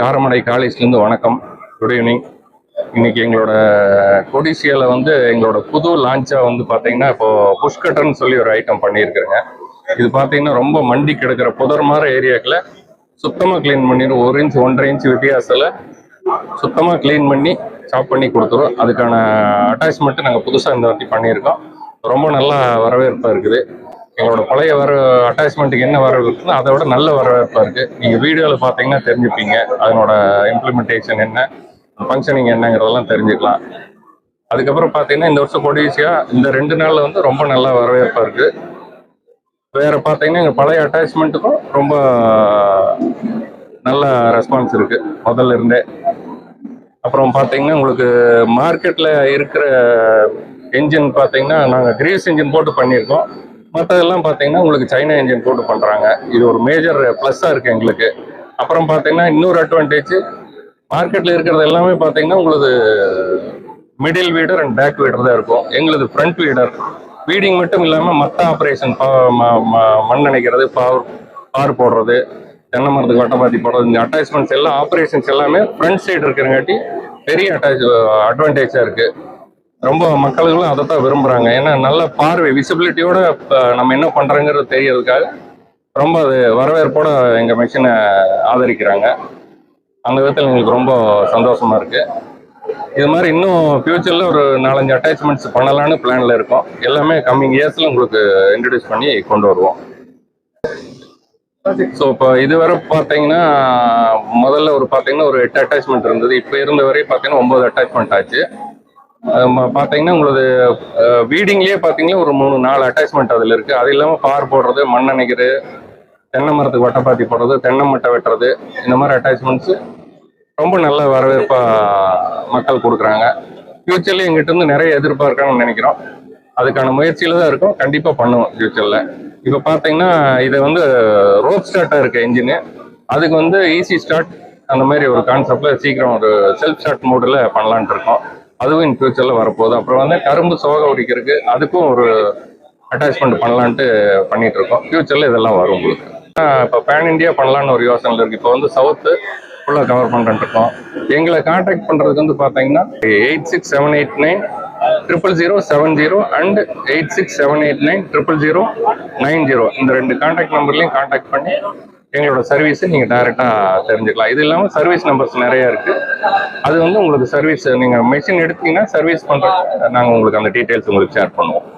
காரமடை காலேஜ்லேருந்து வணக்கம். Good evening இன்னைக்கு எங்களோட கொடிசியாவில் வந்து எங்களோட புது லான்ச்சாக வந்து பார்த்தீங்கன்னா இப்போ புஷ்கட்டர்னு சொல்லி ஒரு ஐட்டம் பண்ணியிருக்கிறேங்க. இது பார்த்தீங்கன்னா ரொம்ப மண்டி கிடக்கிற புதர் மாதிரி ஏரியாக்கில் சுத்தமாக க்ளீன் பண்ணிடும் ஒரு இன்ச் ஒன்றரை இன்ச் வித்தியாசத்தில் சுத்தமாக க்ளீன் பண்ணி சாப் பண்ணி கொடுத்துரும். அதுக்கான அட்டாச்மெண்ட்டு நாங்கள் புதுசாக இந்த வாட்டி பண்ணியிருக்கோம். ரொம்ப நல்லா வரவேற்பாக இருக்குது. எங்களோட பழைய வர அட்டாச்மெண்ட்டுக்கு என்ன வரவேற்பு இருக்குன்னா அதை விட நல்ல வரவேற்பாக இருக்குது நீங்கள் வீடியோவில் பார்த்தீங்கன்னா தெரிஞ்சுப்பீங்க அதனோட இம்ப்ளிமெண்டேஷன் என்ன ஃபங்க்ஷனிங் என்னங்கிறதெல்லாம் தெரிஞ்சுக்கலாம். அதுக்கப்புறம் பார்த்தீங்கன்னா இந்த வருஷம் கொடிசியா இந்த ரெண்டு நாளில் வந்து ரொம்ப நல்லா வரவேற்பாக இருக்குது வேற பார்த்தீங்கன்னா எங்கள் பழைய அட்டாச்மெண்ட்டுக்கும் ரொம்ப நல்ல ரெஸ்பான்ஸ் இருக்கு முதல்ல இருந்தே. அப்புறம் பார்த்தீங்கன்னா உங்களுக்கு மார்க்கெட்டில் இருக்கிற என்ஜின் பார்த்தீங்கன்னா நாங்கள் கிரீஸ் இன்ஜின் போட்டு பண்ணியிருக்கோம். மற்றதெல்லாம் பார்த்தீங்கன்னா உங்களுக்கு சைனா இன்ஜின் போட்டு பண்ணுறாங்க இது ஒரு மேஜர் ப்ளஸ்ஸாக இருக்குது எங்களுக்கு. அப்புறம் பார்த்தீங்கன்னா இன்னொரு அட்வான்டேஜ் மார்க்கெட்டில் இருக்கிறது எல்லாமே பார்த்தீங்கன்னா உங்களுக்கு middle weeder and back weeder தான் இருக்கும். எங்களுது ஃப்ரண்ட் வீடர் வீடிங் மட்டும் இல்லாமல் மற்ற ஆப்ரேஷன் மண் நினைக்கிறது பார் பார் போடுறது தென்னை மரத்துக்கு வட்டப்பாத்தி போடுறது இந்த அட்டாச்மெண்ட்ஸ் எல்லாம் ஆப்ரேஷன்ஸ் எல்லாமே ஃப்ரண்ட் சைடு இருக்கிறங்காட்டி பெரிய அட்டாச் அட்வான்டேஜாக இருக்குது ரொம்ப மக்களுக்கும் அதை தான் விரும்புகிறாங்க ஏன்னா நல்ல பார்வை விசிபிலிட்டியோட நம்ம என்ன பண்ணுறோங்கிறது தெரியறதுக்காக ரொம்ப அது வரவேற்போட எங்கள் மிஷினை ஆதரிக்கிறாங்க. அந்த விதத்தில் எங்களுக்கு ரொம்ப சந்தோஷமாக இருக்குது இது மாதிரி இன்னும் ஃபியூச்சரில் ஒரு நாலஞ்சு அட்டாச்மெண்ட்ஸ் பண்ணலான்னு பிளானில் இருக்கோம். எல்லாமே கம்மிங் இயர்ஸில் உங்களுக்கு இன்ட்ரடியூஸ் பண்ணி கொண்டு வருவோம். ஸோ இப்போ இதுவரை பார்த்தீங்கன்னா முதல்ல ஒரு பார்த்தீங்கன்னா ஒரு எட்டு அட்டாச்மெண்ட் இருந்தது. இப்போ இருந்த வரை பார்த்தீங்கன்னா ஒம்பது அட்டாச்மெண்ட் ஆச்சு. பார்த்தீங்கன்னா உங்களது வீடிங்லேயே பார்த்தீங்கன்னா ஒரு மூணு நாலு அட்டாச்மெண்ட் அதில் இருக்குது அது இல்லாமல் பார் போடுறது மண் அணைக்கிறது தென்னை மரத்துக்கு வட்டப்பாத்தி போடுறது தென்னை மட்டை வெட்டுறது இந்த மாதிரி அட்டாச்மெண்ட்ஸு ரொம்ப நல்ல வரவேற்பாக மக்கள் கொடுக்குறாங்க. ஃப்யூச்சர்ல எங்கிட்ட இருந்து நிறைய எதிர்பார்க்கணும்னு நினைக்கிறோம். அதுக்கான முயற்சியில் தான் இருக்கும். கண்டிப்பாக பண்ணுவோம் ஃப்யூச்சரில் இப்போ பார்த்தீங்கன்னா இது வந்து ரோப் ஸ்டார்ட்டாக இருக்கு இன்ஜினு அதுக்கு வந்து ஈஸி ஸ்டார்ட் அந்த மாதிரி ஒரு கான்செப்டில் சீக்கிரம் ஒரு செல்ஃப் ஸ்டார்ட் மோடில் பண்ணலான்ட்டு இருக்கோம். அதுவும் இன் ஃபியூச்சரில் வரப்போகுது. அப்புறம் வந்து கரும்பு சோக உரிக்கிறதுக்கு அதுக்கும் ஒரு அட்டாச்மெண்ட் பண்ணலான்ட்டு பண்ணிட்டு இருக்கோம் ஃபியூச்சரில் இதெல்லாம் வரும் உங்களுக்கு. இப்போ பேன் இந்தியா பண்ணலான்னு ஒரு யோசனை இருக்குது இப்போ வந்து சவுத்து ஃபுல்லாக கவர் பண்ணிட்டு இருக்கோம் எங்களை காண்டாக்ட் பண்ணுறதுக்கு வந்து பார்த்தீங்கன்னா eight six seven eight nine triple zero seven zero and eight six seven eight nine triple zero nine zero இந்த ரெண்டு காண்டாக்ட் நம்பர்லையும் காண்டாக்ட் பண்ணி எங்களோட சர்வீஸை நீங்கள் டைரெக்டாக தெரிஞ்சுக்கலாம். இது இல்லாமல் சர்வீஸ் நம்பர்ஸ் நிறையா இருக்குது அது வந்து உங்களுக்கு சர்வீஸ் நீங்கள் மெஷின் எடுத்தீங்கன்னா சர்வீஸ் பண்ணுற நாங்கள் உங்களுக்கு அந்த டீட்டெயில்ஸ் உங்களுக்கு ஷேர் பண்ணுவோம்.